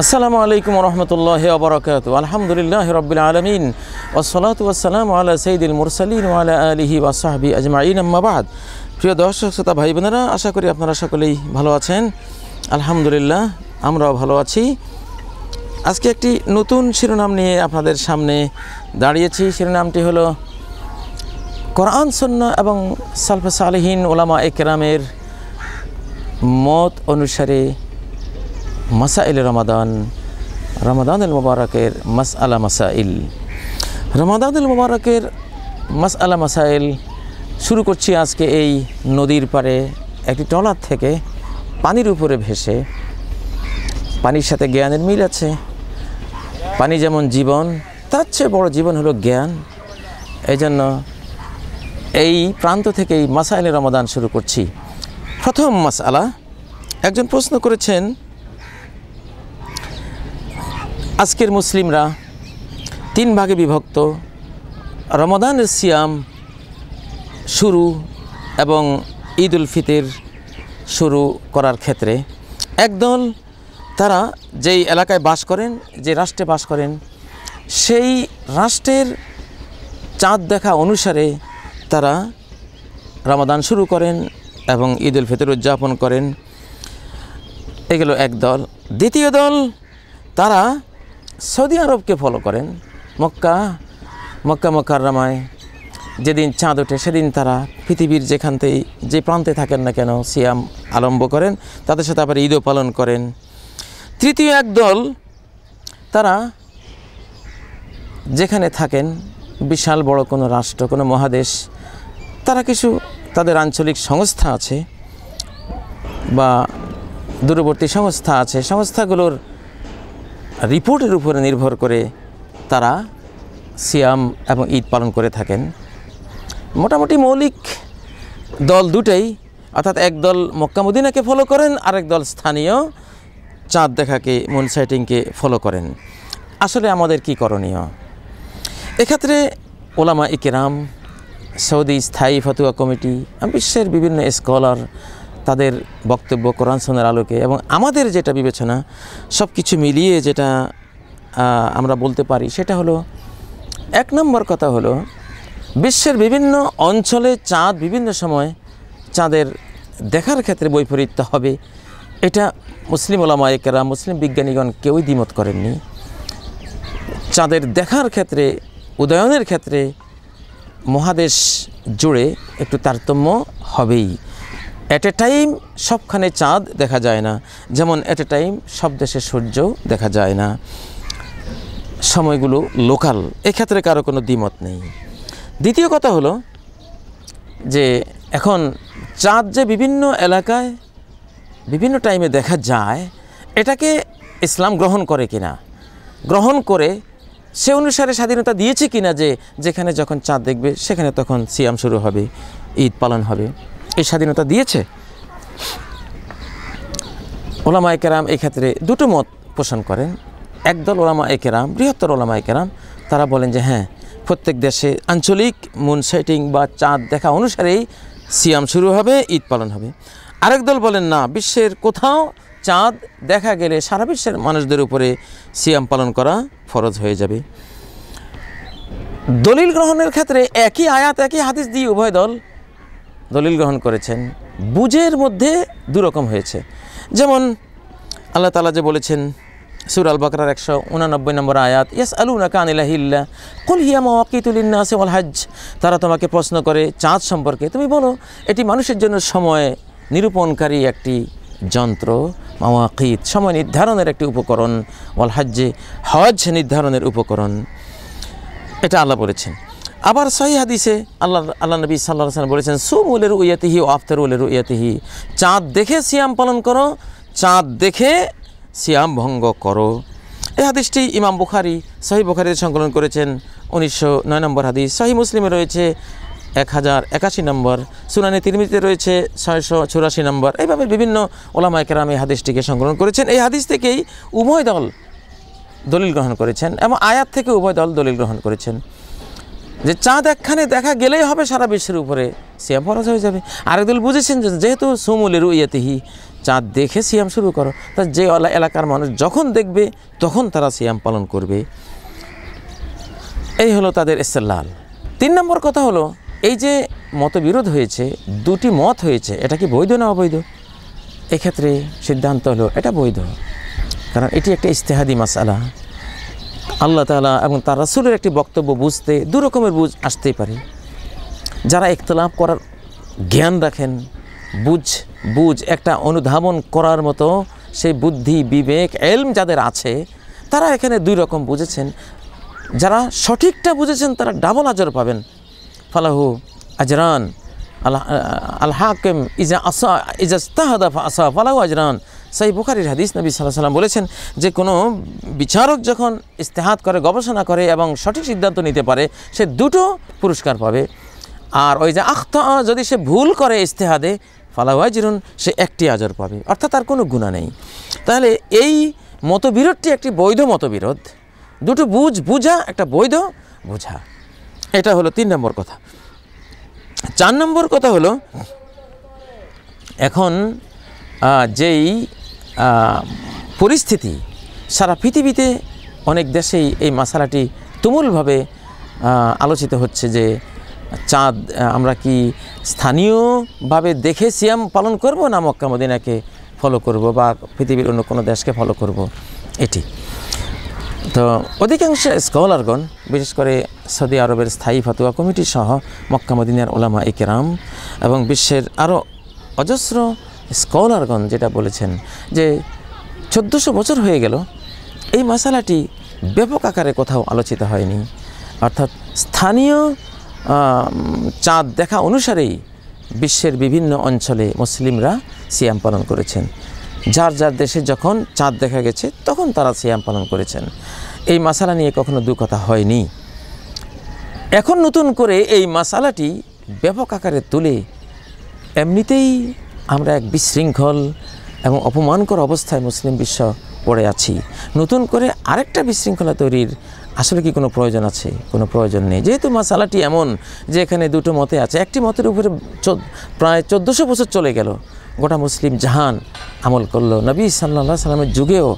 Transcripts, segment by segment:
আসসালামু আলাইকুম রহমতুল্লাহ বরকাত আলহামদুলিল্লাহ রবিল আলমিন। ওসলাত ওসালাম আল্লাহ সঈদুল মুরসালিন আলা আলিহি ওয়াসাহাবি আজমাইন। আম্মাবাদ প্রিয় দর্শক, শ্রোতা ভাই বোনেরা আশা করি আপনারা সকলেই ভালো আছেন। আলহামদুলিল্লাহ, আমরাও ভালো আছি। আজকে একটি নতুন শিরোনাম নিয়ে আপনাদের সামনে দাঁড়িয়েছি। শিরোনামটি হলো, কোরআন সন্না এবং সালফে সালেহীন ওলামা একরামের মত অনুসারে মাসাইল রমাদান, রমাদানুল মুবারকের মাস আলা মাসাইল। রমাদানুল মুবারকের মাস আলা মাসাইল শুরু করছি আজকে এই নদীর পাড়ে একটি ট্রলার থেকে পানির উপরে ভেসে। পানির সাথে জ্ঞানের মিল আছে। পানি যেমন জীবন, তার চেয়ে বড় জীবন হলো জ্ঞান। এই জন্য এই প্রান্ত থেকেই মাসাইলে রমাদান শুরু করছি। প্রথম মাসালা একজন প্রশ্ন করেছেন আজকের মুসলিমরা তিন ভাগে বিভক্ত। রমাদানের সিয়াম শুরু এবং ঈদ উল ফিতর শুরু করার ক্ষেত্রে একদল তারা যেই এলাকায় বাস করেন, যে রাষ্ট্রে বাস করেন, সেই রাষ্ট্রের চাঁদ দেখা অনুসারে তারা রমাদান শুরু করেন এবং ঈদ উল ফিতর উদযাপন করেন। এগুলো এক দল। দ্বিতীয় দল তারা সৌদি আরবকে ফলো করেন। মক্কা মক্কা মক্কারামায় যেদিন চাঁদ ওঠে সেদিন তারা পৃথিবীর যেখানতেই যে প্রান্তে থাকেন না কেন সিয়াম আরম্ভ করেন, তাদের সাথে আবার ঈদও পালন করেন। তৃতীয় এক দল তারা যেখানে থাকেন, বিশাল বড় কোনো রাষ্ট্র, কোনো মহাদেশ, তারা কিছু তাদের আঞ্চলিক সংস্থা আছে বা দূরবর্তী সংস্থা আছে। সংস্থাগুলোর রিপোর্টের উপরে নির্ভর করে তারা সিয়াম এবং ঈদ পালন করে থাকেন। মোটামুটি মৌলিক দল দুটাই, অর্থাৎ এক দল মক্কা মদিনাকে ফলো করেন, আরেক দল স্থানীয় চাঁদ দেখাকে মুন সাইটিংকে ফলো করেন। আসলে আমাদের কি করণীয়? এক্ষেত্রে ওলামা ইকেরাম সৌদি স্থায়ী ফতুয়া কমিটি, বিশ্বের বিভিন্ন স্কলার তাদের বক্তব্য কোরআন সোনার আলোকে এবং আমাদের যেটা বিবেচনা সব কিছু মিলিয়ে যেটা আমরা বলতে পারি, সেটা হলো, এক নম্বর কথা হলো, বিশ্বের বিভিন্ন অঞ্চলে চাঁদ বিভিন্ন সময় চাঁদের দেখার ক্ষেত্রে বৈপরীত্য হবে। এটা মুসলিম ওলামায়িকেরা মুসলিম বিজ্ঞানীগণ কেউই দ্বিমত করেননি। চাঁদের দেখার ক্ষেত্রে, উদয়নের ক্ষেত্রে মহাদেশ জুড়ে একটু তারতম্য হবেই। অ্যাট এ টাইম সবখানে চাঁদ দেখা যায় না। যেমন অ্যাট এ টাইম সব দেশে সূর্য দেখা যায় না। সময়গুলো লোকাল এক্ষেত্রে কারও কোনো দ্বিমত নেই। দ্বিতীয় কথা হলো যে, এখন চাঁদ যে বিভিন্ন এলাকায়, বিভিন্ন টাইমে দেখা যায়, এটাকে ইসলাম গ্রহণ করে কিনা? গ্রহণ করে সে অনুসারে স্বাধীনতা দিয়েছে কিনা যে, যেখানে যখন চাঁদ দেখবে, সেখানে তখন সিয়াম শুরু হবে, ঈদ পালন হবে। এই স্বাধীনতা দিয়েছে? ওলামা একেরাম এক্ষেত্রে দুটো মত পোষণ করেন। একদল ওলামা একেরাম বৃহত্তর ওলামা একেরাম তারা বলেন যে হ্যাঁ প্রত্যেক দেশে আঞ্চলিক মুন সেটিং বা চাঁদ দেখা অনুসারেই সিয়াম শুরু হবে, ঈদ পালন হবে। আরেক দল বলেন না, বিশ্বের কোথাও চাঁদ দেখা গেলে সারা বিশ্বের মানুষদের উপরে সিয়াম পালন করা ফরজ হয়ে যাবে। দলিল গ্রহণের ক্ষেত্রে একই আয়াত, একই হাদিস দিয়ে উভয় দল দলিল গ্রহণ করেছেন, বুঝের মধ্যে দুরকম হয়েছে। যেমন, আল্লাহ তালা যে বলেছেন, সুর আল বাকরার একশো উনানব্বই নম্বর আয়াত ইয়াস আলু না কানিলাহিল্লা কুল হিয়া মাকিতুলিন্না আছে ওল হাজ তারা তোমাকে প্রশ্ন করে চাঁদ সম্পর্কে। তুমি বলো, এটি মানুষের জন্য সময় নিরূপণকারী একটি যন্ত্র, মাওয়াকিত, সময় নির্ধারণের একটি উপকরণ, ওয়াল হাজ্জে হজ নির্ধারণের উপকরণ। এটা আল্লাহ বলেছেন। আবার সহি হাদিসে আল্লাহ আল্লাহ নবী সাল্লাহ সাল্লাম বলেছেন সুমুলের উইয়াতিহি ও আফতারুলের উইয়াতিহি চাঁদ দেখে সিয়াম পালন করো, চাঁদ দেখে সিয়াম ভঙ্গ করো। এই হাদিসটি ইমাম বুখারি, সহি বুখারিতে সংকলন করেছেন, উনিশশো নয় নম্বর হাদিস। সহি মুসলিমে রয়েছে এক হাজার একাশি নম্বর, সুনানি তিরমিতে রয়েছে ছয়শো চুরাশি নম্বর। এইভাবে বিভিন্ন ওলামায় কেরাম এই হাদিসটিকে সংকলন করেছেন। এই হাদিস থেকেই উভয় দল দলিল গ্রহণ করেছেন এবং আয়াত থেকে উভয় দল দলিল গ্রহণ করেছেন। যে চাঁদ একখানে দেখা গেলেই হবে সারা বিশ্বের উপরে, সিয়াম ফরজ হয়ে যাবে। আরেক দল বুঝেছেন যেহেতু সুমুলের ইয়াতিহি, চাঁদ দেখে সিয়াম শুরু করো। তা যে এলাকার মানুষ যখন দেখবে, তখন তারা সিয়াম পালন করবে। এই হলো তাদের ইস্তেলাল তিন নম্বর কথা হলো, এই যে মতবিরোধ হয়েছে, দুটি মত হয়েছে, এটা কি বৈধ না অবৈধ? এক্ষেত্রে সিদ্ধান্ত হলো এটা বৈধ। কারণ এটি একটা ইস্তেহাদি মাসালা। আল্লাহ তাআলা এবং তার রাসূলের একটি বক্তব্য বুঝতে দু রকমের বুঝ আসতেই পারে। যারা ইখতলাফ করার জ্ঞান রাখেন, বুঝ বুঝ একটা অনুধাবন করার মতো সেই বুদ্ধি, বিবেক, এলম যাদের আছে, তারা এখানে দুই রকম বুঝেছেন। যারা সঠিকটা বুঝেছেন, তারা ডাবল আজর পাবেন। ফালাহু আজরান আল্লাহ আল হাকিম, ইজা আসা, ইজা ইস্তাহাদা ফা আসা, ফালাহু আজরান। সাই বুখারির হাদিস নবী সাল্লাহ সাল্লাম বলেছেন যে কোনো বিচারক যখন ইস্তেহাত করে, গবেষণা করে এবং সঠিক সিদ্ধান্ত নিতে পারে, সে দুটো পুরস্কার পাবে। আর ওই যে আখতা যদি সে ভুল করে ইস্তেহাদে ফালাওয়াজিরুন সে একটি আজর পাবে। অর্থাৎ তার কোনো গুণা নেই। তাহলে এই মতবিরোধটি একটি বৈধ মতবিরোধ। দুটো বুঝ, বুঝা, একটা বৈধ বোঝা। এটা হলো তিন নম্বর কথা। চার নম্বর কথা হলো, এখন যেই পরিস্থিতি সারা পৃথিবীতে অনেক দেশেই এই মশালাটি তুমুলভাবে আলোচিত হচ্ছে যে চাঁদ আমরা কি স্থানীয়ভাবে দেখে সিয়াম পালন করব না মক্কা মদিনাকে ফলো করব বা পৃথিবীর অন্য কোনো দেশকে ফলো করব? এটি। তো অধিকাংশ স্কলারগণ বিশেষ করে সৌদি আরবের স্থায়ী ফাতুয়া কমিটি সহ মক্কা মদিনার ওলামা ইকেরাম এবং বিশ্বের আরও অজস্র স্কলারগণ যেটা বলেছেন যে চোদ্দোশো বছর হয়ে গেল, এই মশালাটি ব্যাপক আকারে কোথাও আলোচিত হয়নি। অর্থাৎ স্থানীয় চাঁদ দেখা অনুসারেই বিশ্বের বিভিন্ন অঞ্চলে মুসলিমরা সিয়াম পালন করেছেন। যার যার দেশে যখন চাঁদ দেখা গেছে, তখন তারা সিয়াম পালন করেছেন। এই মশালা নিয়ে কখনো দু কথা হয়নি। এখন নতুন করে এই মশালাটি ব্যাপক আকারে তুলে এমনিতেই আমরা এক বিশৃঙ্খল এবং অপমানকর অবস্থায় মুসলিম বিশ্ব পড়ে আছি। নতুন করে আরেকটা বিশৃঙ্খলা তৈরির আসলে কি কোনো প্রয়োজন আছে? কোনো প্রয়োজন নেই। যেহেতু মাসালাটি এমন যে এখানে দুটো মতে আছে, একটি মতের উপরে প্রায় চোদ্দোশো বছর চলে গেল। গোটা মুসলিম জাহান আমল করল। নবী সাল্লাহ সাল্লামের যুগেও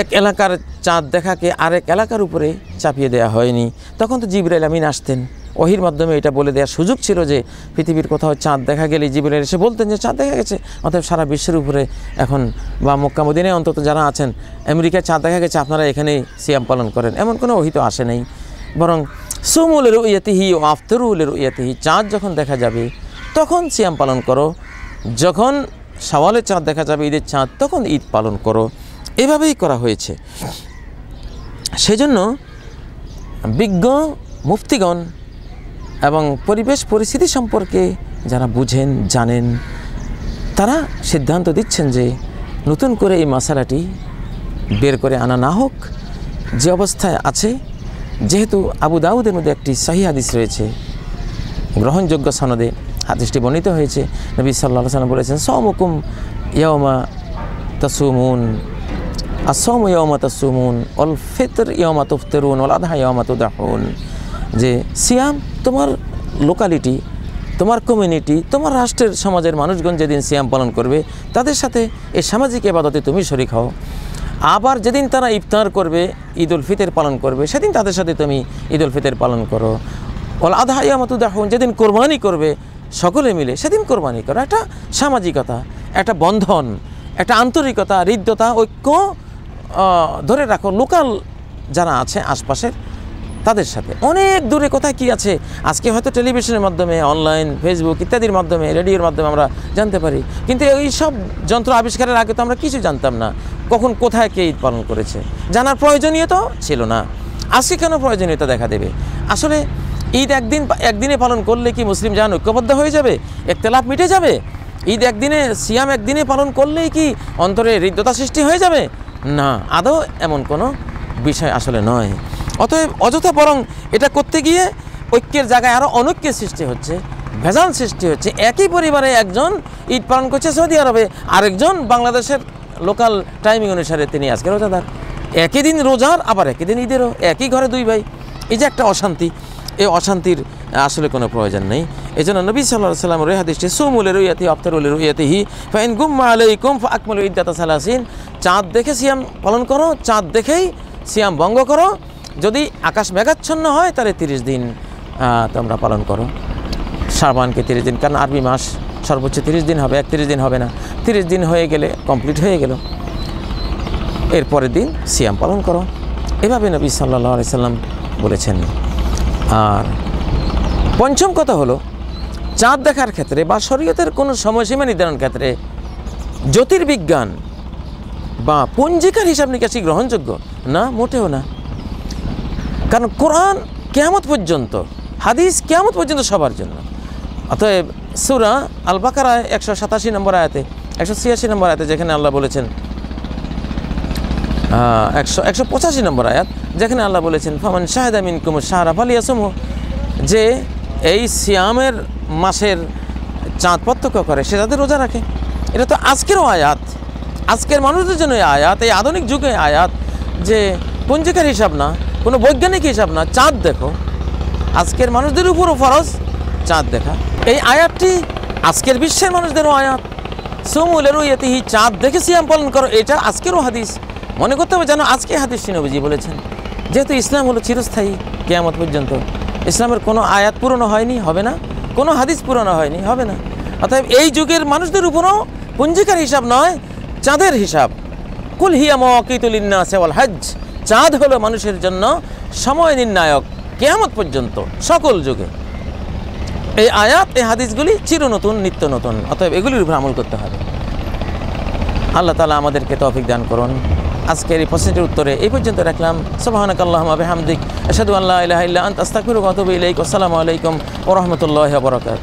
এক এলাকার চাঁদ দেখাকে আরেক এলাকার উপরে চাপিয়ে দেওয়া হয়নি। তখন তো জিবরাইল আমিন আসতেন। ওহির মাধ্যমে এটা বলে দেওয়ার সুযোগ ছিল যে পৃথিবীর কোথাও চাঁদ দেখা গেলে জিবরাইল এসে বলতেন যে চাঁদ দেখা গেছে। অতএব সারা বিশ্বের উপরে এখন বা মক্কা মদিনায় অন্তত যারা আছেন, আমেরিকায় চাঁদ দেখা গেছে, আপনারা এখানেই সিয়াম পালন করেন। এমন কোনো ওহি তো আসে নাই। বরং সুমুলের ইয়াতিহি ও আফতরুলের ইয়াতিহি চাঁদ যখন দেখা যাবে, তখন সিয়াম পালন করো। যখন সওয়ালের চাঁদ দেখা যাবে, ঈদের চাঁদ, তখন ঈদ পালন করো। এভাবেই করা হয়েছে। সেজন্য বিজ্ঞ মুফতিগণ এবং পরিবেশ পরিস্থিতি সম্পর্কে যারা বুঝেন, জানেন, তারা সিদ্ধান্ত দিচ্ছেন যে নতুন করে এই মশালাটি বের করে আনা না হোক, যে অবস্থায় আছে, যেহেতু আবু দাউদের মধ্যে একটি সহি হাদিস রয়েছে, গ্রহণযোগ্য সনদে হাদিসটি বর্ণিত হয়েছে। নবী সাল্লাহ সাল্লাম বলেছেন সমুকুম ইয়মা তসুমুন আসম ইয়মা তসুমুন অল ফিতর ইয়মা তুফতেরুন অল আধা ইয়মা তুদাহুন। যে সিয়াম তোমার লোকালিটি তোমার কমিউনিটি তোমার রাষ্ট্রের সমাজের মানুষগণ যেদিন সিয়াম পালন করবে, তাদের সাথে এই সামাজিক এবাদতে তুমি শরিক হও। আবার যেদিন তারা ইফতার করবে ঈদ উল ফিতর পালন করবে, সেদিন তাদের সাথে তুমি ঈদ উল ফিতর পালন করো। ওল আধা ইয়ামাতু দেখুন যেদিন কোরবানি করবে, সকলে মিলে সেদিন কোরবানি করো। একটা সামাজিকতা, একটা বন্ধন, একটা আন্তরিকতা, হৃদ্যতা, ঐক্য ধরে রাখো। লোকাল যারা আছে, আশপাশের তাদের সাথে। অনেক দূরে কোথায় কি আছে, আজকে হয়তো টেলিভিশনের মাধ্যমে অনলাইন ফেসবুক ইত্যাদির মাধ্যমে, রেডিওর মাধ্যমে আমরা জানতে পারি। কিন্তু এই সব যন্ত্র আবিষ্কারের আগে তো আমরা কিছু জানতাম না, কখন কোথায় কে ঈদ পালন করেছে। জানার প্রয়োজনীয়তা ছিল না। আজকে কেন প্রয়োজনীয়তা দেখা দেবে? আসলে ঈদ একদিন একদিনে পালন করলে কি মুসলিম জাহান ঐক্যবদ্ধ হয়ে যাবে? একতলাপ মিটে যাবে? ঈদ একদিনে, সিয়াম একদিনে পালন করলেই কি অন্তরে হৃদ্যতা সৃষ্টি হয়ে যাবে? না, আদৌ এমন কোনো বিষয় আসলে নয়। অতএব অযথা বরং এটা করতে গিয়ে ঐক্যের জায়গায় আরও অনৈক্যের সৃষ্টি হচ্ছে, ভেজাল সৃষ্টি হচ্ছে। একই পরিবারে একজন ঈদ পালন করছে সৌদি আরবে, আরেকজন বাংলাদেশের লোকাল টাইমিং অনুসারে তিনি আজকে রোজাদার। একই দিন রোজার, আবার একই দিন ঈদেরও, একই ঘরে দুই ভাই। এই যে একটা অশান্তি, এই অশান্তির আসলে কোনো প্রয়োজন নেই। এই জন্য নবী সাল্লাহ সাল্লাম রেহাদিসটি সুমুল রুইয়াতি আফতারুল রুইয়াতিহি ফাইন গুম্মা আলাইকুম আকমল ইদ্দাতা সালাসিন। চাঁদ দেখে সিয়াম পালন করো, চাঁদ দেখেই সিয়াম ভঙ্গ করো। যদি আকাশ মেঘাচ্ছন্ন হয়, তাহলে তিরিশ দিন তোমরা পালন করো। শ্রাবানকে তিরিশ দিন, কারণ আরবি মাস সর্বোচ্চ তিরিশ দিন হবে, একত্রিশ দিন হবে না। তিরিশ দিন হয়ে গেলে, কমপ্লিট হয়ে গেল। এর পরের দিন সিয়াম পালন করো। এভাবে নবী সাল্লাহ সাল্লাম বলেছেন। আর পঞ্চম কথা হলো, চাঁদ দেখার ক্ষেত্রে বা শরীয়তের কোনো সময়সীমা নির্ধারণ ক্ষেত্রে জ্যোতির্বিজ্ঞান বা পঞ্জিকার হিসাব নিকাশি গ্রহণযোগ্য? না, মোটেও না। কারণ কোরআন কেয়ামত পর্যন্ত, হাদিস কেয়ামত পর্যন্ত সবার জন্য। অতএব সুরা আল বাকারায় একশো সাতাশি নম্বর আয়াতে, একশো ছিয়াশি নম্বর আয়াতে যেখানে আল্লাহ বলেছেন একশো একশো পঁচাশি নম্বর আয়াত, যেখানে আল্লাহ বলেছেন, ফামান শাহেদা মিন কুমুর শাহরা ফালিয়াসমু যে এই সিয়ামের মাসের চাঁদ প্রত্যক্ষ করে, সে তাদের রোজা রাখে। এটা তো আজকেরও আয়াত। আজকের মানুষদের জন্য আয়াত, এই আধুনিক যুগে আয়াত যে পঞ্জিকার হিসাব না কোনো বৈজ্ঞানিক হিসাব না, চাঁদ দেখো। আজকের মানুষদের উপরও ফরজ, চাঁদ দেখা। এই আয়াতটি আজকের বিশ্বের মানুষদেরও আয়াত। সমুলেরও ইয়েতিহি, চাঁদ দেখে সিয়াম পালন করো, এটা আজকেরও হাদিস। মনে করতে হবে যেন আজকে হাদিস নবীজি বলেছেন। যেহেতু ইসলাম হলো চিরস্থায়ী, কেয়ামত পর্যন্ত। ইসলামের কোনো আয়াত পূরণ হয়নি, হবে না। কোনো হাদিস পূরণ হয়নি, হবে না। অতএব এই যুগের মানুষদের উপরও পঞ্জিকার হিসাব নয়, চাঁদের হিসাব। কুল হিয়া মকিতুলিন্না সেওয়াল হজ চাঁদ হলো মানুষের জন্য সময় নির্ণায়ক, কেয়ামত পর্যন্ত, সকল যুগে। এই আয়াত, এই হাদিসগুলি চির নতুন নিত্য নতুন, অতএব এগুলির উপর আমল করতে হবে। আল্লাহ তালা আমাদেরকে তৌফিক দান করুন। আজকের এই প্রশ্নটির উত্তরে এই পর্যন্ত রাখলাম। সুবহানাক আল্লাহুম্মা বিহামদিক, আশহাদু আল্লা ইলাহা ইল্লা আনতা, আস্তাগফিরুকা ওয়া ইলাইক। আসসালামু আলাইকুম ওয়া রাহমাতুল্লাহি ওয়া বারাকাতুহু।